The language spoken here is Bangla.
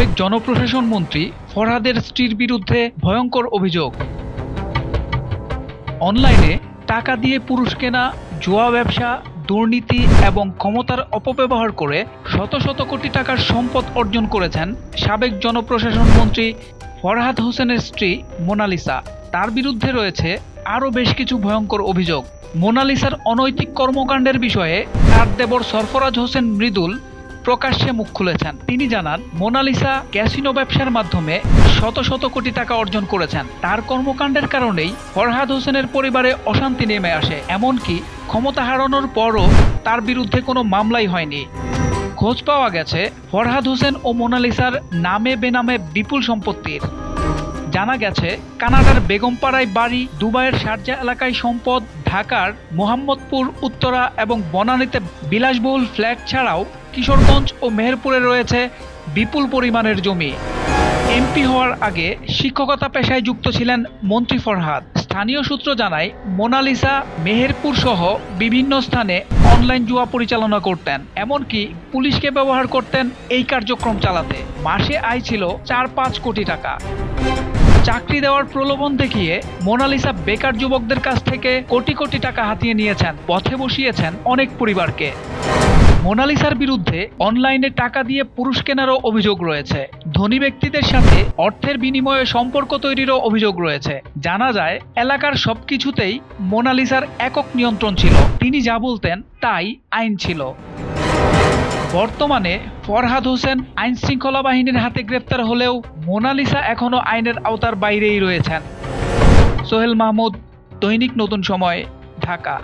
সাবেক জনপ্রশাসন মন্ত্রী ফরহাদের স্ত্রীর বিরুদ্ধে ভয়ঙ্কর অভিযোগ। অনলাইনে টাকা দিয়ে পুরুষ কেনা, জুয়া ব্যবসা, দুর্নীতি এবং ক্ষমতার অপব্যবহার করে শত শত কোটি টাকার সম্পদ অর্জন করেছেন সাবেক জনপ্রশাসন মন্ত্রী ফরহাদ হোসেনের স্ত্রী মোনালিসা। তার বিরুদ্ধে রয়েছে আরও বেশ কিছু ভয়ঙ্কর অভিযোগ। মোনালিসার অনৈতিক কর্মকাণ্ডের বিষয়ে তার দেবর সরফরাজ হোসেন মৃদুল প্রকাশ্যে মুখ খুলেছেন। তিনি জানান, মোনালিসা ক্যাসিনো ব্যবসার মাধ্যমে শত শত কোটি টাকা অর্জন করেছেন। তার কর্মকাণ্ডের কারণেই ফরহাদ হোসেনের পরিবারে অশান্তি নেমে আসে। এমনকি ক্ষমতা হারানোর পরও তার বিরুদ্ধে কোনো মামলাই হয়নি। খোঁজ পাওয়া গেছে ফরহাদ হোসেন ও মোনালিসার নামে বেনামে বিপুল সম্পত্তির। জানা গেছে, কানাডার বেগমপাড়ায় বাড়ি দুবাইয়ের শারজা এলাকায় সম্পদ, ঢাকার মোহাম্মদপুর, উত্তরা এবং বনানীতে বিলাসবহুল ফ্ল্যাট ছাড়াও কিশোরগঞ্জ ও মেহেরপুরে রয়েছে বিপুল পরিমাণের জমি। এমপি হওয়ার আগে শিক্ষকতা পেশায় যুক্ত ছিলেন মন্ত্রী ফরহাদ। স্থানীয় সূত্র জানায়, মোনালিসা, মেহেরপুর সহ বিভিন্ন স্থানে অনলাইন জুয়া পরিচালনা করতেন, এমনকি পুলিশকে ব্যবহার করতেন এই কার্যক্রম চালাতে। মাসে আয় ছিল চার পাঁচ কোটি টাকা। চাকরি দেওয়ার প্রলোভন দেখিয়ে মোনালিসা বেকার যুবকদের কাছ থেকে কোটি কোটি টাকা হাতিয়ে নিয়েছেন, পথে বসিয়েছেন অনেক পরিবারকে। মোনালিসার বিরুদ্ধে অনলাইনে টাকা দিয়ে পুরুষ কেনারও অভিযোগ রয়েছে। ধনী ব্যক্তিদের সাথে অর্থের বিনিময়ে সম্পর্ক তৈরিরও অভিযোগ রয়েছে। জানা যায়, এলাকার সবকিছুতেই মোনালিসার একক নিয়ন্ত্রণ ছিল। তিনি যা বলতেন তাই আইন ছিল। বর্তমানে ফরহাদ হোসেন আইন শৃঙ্খলা বাহিনীর হাতে গ্রেপ্তার হলেও মোনালিসা এখনও আইনের আওতার বাইরেই রয়েছেন। সোহেল মাহমুদ, দৈনিক নতুন সময়, ঢাকা।